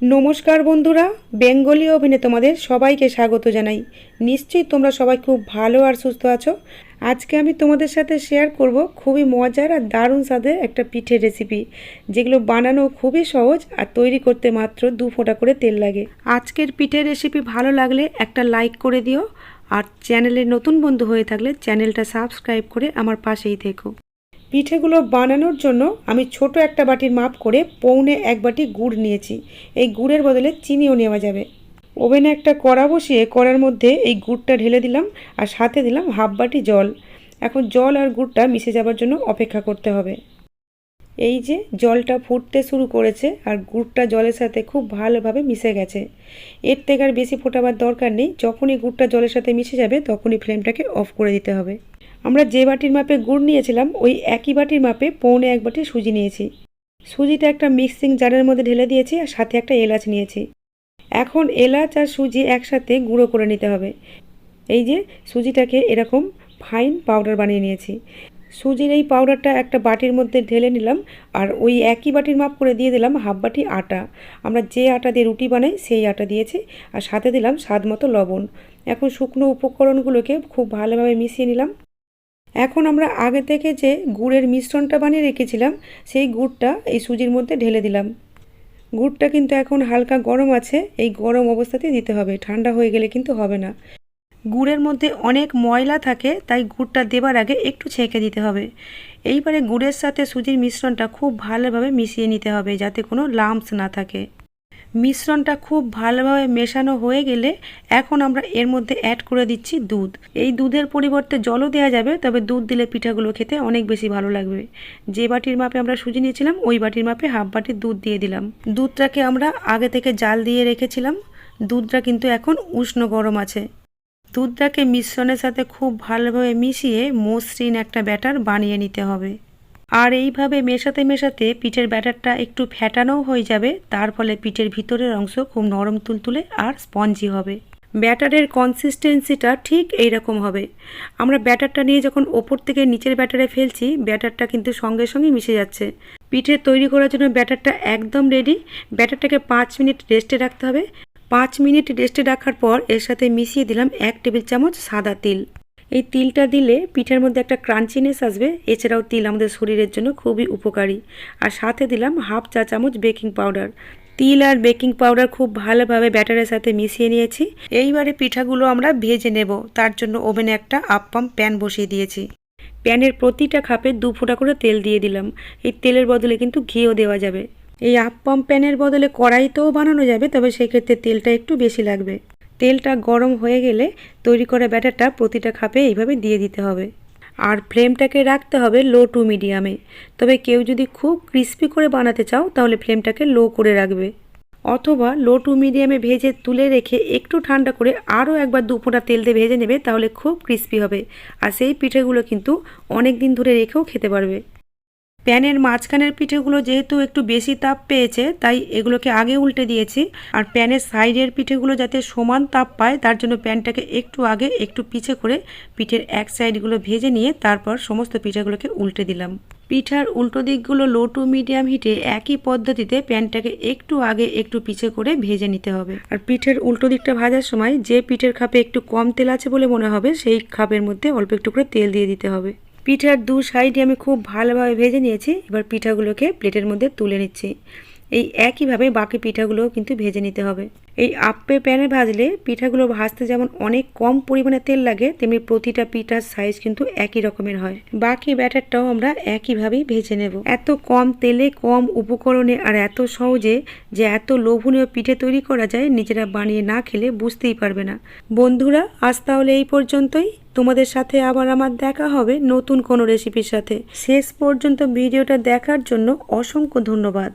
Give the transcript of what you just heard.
নমস্কার বন্ধুরা, বেঙ্গলি ওভেনে তোমাদের সবাইকে স্বাগত জানাই। নিশ্চয়ই তোমরা সবাই খুব ভালো আর সুস্থ আছো। আজকে আমি তোমাদের সাথে শেয়ার করব খুবই মজার আর দারুণ স্বাদের একটা পিঠের রেসিপি যেগুলো বানানো খুবই সহজ আর তৈরি করতে মাত্র দু ফোঁটা করে তেল লাগে। আজকের পিঠের রেসিপি ভালো লাগলে একটা লাইক করে দিও, আর চ্যানেলে নতুন বন্ধু হয়ে থাকলে চ্যানেলটা সাবস্ক্রাইব করে আমার পাশেই থেকো। পিঠেগুলো বানানোর জন্য আমি ছোট একটা বাটির মাপ করে পৌনে এক বাটি গুড় নিয়েছি। এই গুড়ের বদলে চিনিও নেওয়া যাবে। ওভেনে একটা কড়া বসিয়ে কড়ার মধ্যে এই গুড়টা ঢেলে দিলাম আর সাথে দিলাম হাফ বাটি জল। এখন জল আর গুড়টা মিশে যাবার জন্য অপেক্ষা করতে হবে। এই যে জলটা ফুটতে শুরু করেছে আর গুড়টা জলের সাথে খুব ভালোভাবে মিশে গেছে। এর থেকে আর বেশি ফোটাবার দরকার নেই। যখনই গুড়টা জলের সাথে মিশে যাবে তখনই ফ্লেমটাকে অফ করে দিতে হবে। আমরা যে বাটির মাপে গুড় নিয়েছিলাম, ওই একই বাটির মাপে পৌনে এক বাটি সুজি নিয়েছি। সুজিটা একটা মিক্সিং জারের মধ্যে ঢেলে দিয়েছি আর সাথে একটা এলাচ নিয়েছি। এখন এলাচ আর সুজি একসাথে গুঁড়ো করে নিতে হবে। এই যে সুজিটাকে এরকম ফাইন পাউডার বানিয়ে নিয়েছি। সুজির এই পাউডারটা একটা বাটির মধ্যে ঢেলে নিলাম আর ওই একই বাটির মাপ করে দিয়ে দিলাম হাফ বাটি আটা। আমরা যে আটা দিয়ে রুটি বানাই, সেই আটা দিয়েছি আর সাথে দিলাম স্বাদ মতো লবণ। এখন শুকনো উপকরণগুলোকে খুব ভালোভাবে মিশিয়ে নিলাম। এখন আমরা আগে থেকে যে গুড়ের মিশ্রণটা বানিয়ে রেখেছিলাম, সেই গুড়টা এই সুজির মধ্যে ঢেলে দিলাম। গুড়টা কিন্তু এখন হালকা গরম আছে, এই গরম অবস্থাতেই দিতে হবে, ঠান্ডা হয়ে গেলে কিন্তু হবে না। গুড়ের মধ্যে অনেক ময়লা থাকে, তাই গুড়টা দেবার আগে একটু ছেঁকে দিতে হবে। এইবারে গুড়ের সাথে সুজির মিশ্রণটা খুব ভালোভাবে মিশিয়ে নিতে হবে, যাতে কোনো লাম্পস না থাকে। মিশ্রণটা খুব ভালোভাবে মেশানো হয়ে গেলে এখন আমরা এর মধ্যে অ্যাড করে দিচ্ছি দুধ। এই দুধের পরিবর্তে জলও দেওয়া যাবে, তবে দুধ দিলে পিঠাগুলো খেতে অনেক বেশি ভালো লাগবে। যে বাটির মাপে আমরা সুজি নিয়েছিলাম, ওই বাটির মাপে হাফ বাটির দুধ দিয়ে দিলাম। দুধটাকে আমরা আগে থেকে জাল দিয়ে রেখেছিলাম। দুধটা কিন্তু এখন উষ্ণ গরম আছে। দুধটাকে মিশ্রণের সাথে খুব ভালোভাবে মিশিয়ে মসৃণ একটা ব্যাটার বানিয়ে নিতে হবে। আর এইভাবে মেশাতে মেশাতে পিঠের ব্যাটারটা একটু ফ্যাটানোও হয়ে যাবে, তার ফলে পিঠের ভিতরের অংশ খুব নরম তুলতুলে আর স্পঞ্জি হবে। ব্যাটারের কনসিস্টেন্সিটা ঠিক এই রকম হবে। আমরা ব্যাটারটা নিয়ে যখন ওপর থেকে নিচের ব্যাটারে ফেলছি, ব্যাটারটা কিন্তু সঙ্গে সঙ্গে মিশে যাচ্ছে। পিঠে তৈরি করার জন্য ব্যাটারটা একদম রেডি ব্যাটারটাকে পাঁচ মিনিট রেস্টে রাখতে হবে। পাঁচ মিনিট রেস্টে রাখার পর এর সাথে মিশিয়ে দিলাম এক টেবিল চামচ সাদা তিল। এই তিলটা দিলে পিঠার মধ্যে একটা ক্রাঞ্চিনেস আসবে, এছাড়াও তিল আমাদের শরীরের জন্য খুবই উপকারী। আর সাথে দিলাম হাফ চা চামচ বেকিং পাউডার। তিল আর বেকিং পাউডার খুব ভালোভাবে ব্যাটারের সাথে মিশিয়ে নিয়েছি। এইবারে পিঠাগুলো আমরা ভেজে নেব, তার জন্য ওভেনে একটা আপ্পাম প্যান বসিয়ে দিয়েছি। প্যানের প্রতিটা খাপে দু ফোঁটা করে তেল দিয়ে দিলাম। এই তেলের বদলে কিন্তু ঘিও দেওয়া যাবে। এই আপ্পাম প্যানের বদলে কড়াইতেও বানানো যাবে, তবে সেক্ষেত্রে তেলটা একটু বেশি লাগবে। তেলটা গরম হয়ে গেলে তৈরি করা ব্যাটারটা প্রতিটা খাপে এইভাবে দিয়ে দিতে হবে। আর ফ্লেমটাকে রাখতে হবে লো টু মিডিয়ামে। তবে কেউ যদি খুব ক্রিস্পি করে বানাতে চাও, তাহলে ফ্লেমটাকে লো করে রাখবে। অথবা লো টু মিডিয়ামে ভেজে তুলে রেখে একটু ঠান্ডা করে আরও একবার দু ফোঁটা তেল দিয়ে ভেজে নেবে, তাহলে খুব ক্রিস্পি হবে। আর সেই পিঠেগুলো কিন্তু অনেক দিন ধরে রেখেও খেতে পারবে। প্যানের মাঝখানের পিঠেগুলো যেহেতু একটু বেশি তাপ পেয়েছে, তাই এগুলোকে আগে উল্টে দিয়েছি। আর প্যানের সাইডের পিঠেগুলো যাতে সমান তাপ পায়, তার জন্য প্যানটাকে একটু আগে একটু পিছে করে পিঠের এক সাইডগুলো ভেজে নিয়ে তারপর সমস্ত পিঠেগুলোকে উল্টে দিলাম। পিঠার উল্টো দিকগুলো লো টু মিডিয়াম হিটে একই পদ্ধতিতে প্যানটাকে একটু আগে একটু পিছে করে ভেজে নিতে হবে। আর পিঠের উল্টো দিকটা ভাজার সময় যে পিঠের খাপে একটু কম তেল আছে বলে মনে হবে, সেই খাপের মধ্যে অল্প একটু করে তেল দিয়ে দিতে হবে। পিঠার দু সাইডে আমি খুব ভালোভাবে ভেজে নিয়েছি। এবার পিঠাগুলোকে প্লেটের মধ্যে তুলে নিচ্ছি। এই একইভাবে বাকি পিঠাগুলোও কিন্তু ভেজে নিতে হবে। এই আপ্পে প্যানে ভাজলে পিঠাগুলো ভাজতে যেমন অনেক কম পরিমাণে তেল লাগে, তেমনি প্রতিটা পিঠার সাইজ কিন্তু একই রকমের হয়। বাকি ব্যাটারটাও আমরা একইভাবেই ভেজে নেব। এত কম তেলে, কম উপকরণে আর এত সহজে যে এত লোভনীয় পিঠে তৈরি করা যায়, নিজেরা বানিয়ে না খেলে বুঝতেই পারবে না। বন্ধুরা, আজ তাহলে এই পর্যন্তই। তোমাদের সাথে আবার আমার দেখা হবে নতুন কোনো রেসিপির সাথে। শেষ পর্যন্ত ভিডিওটা দেখার জন্য অসংখ্য ধন্যবাদ।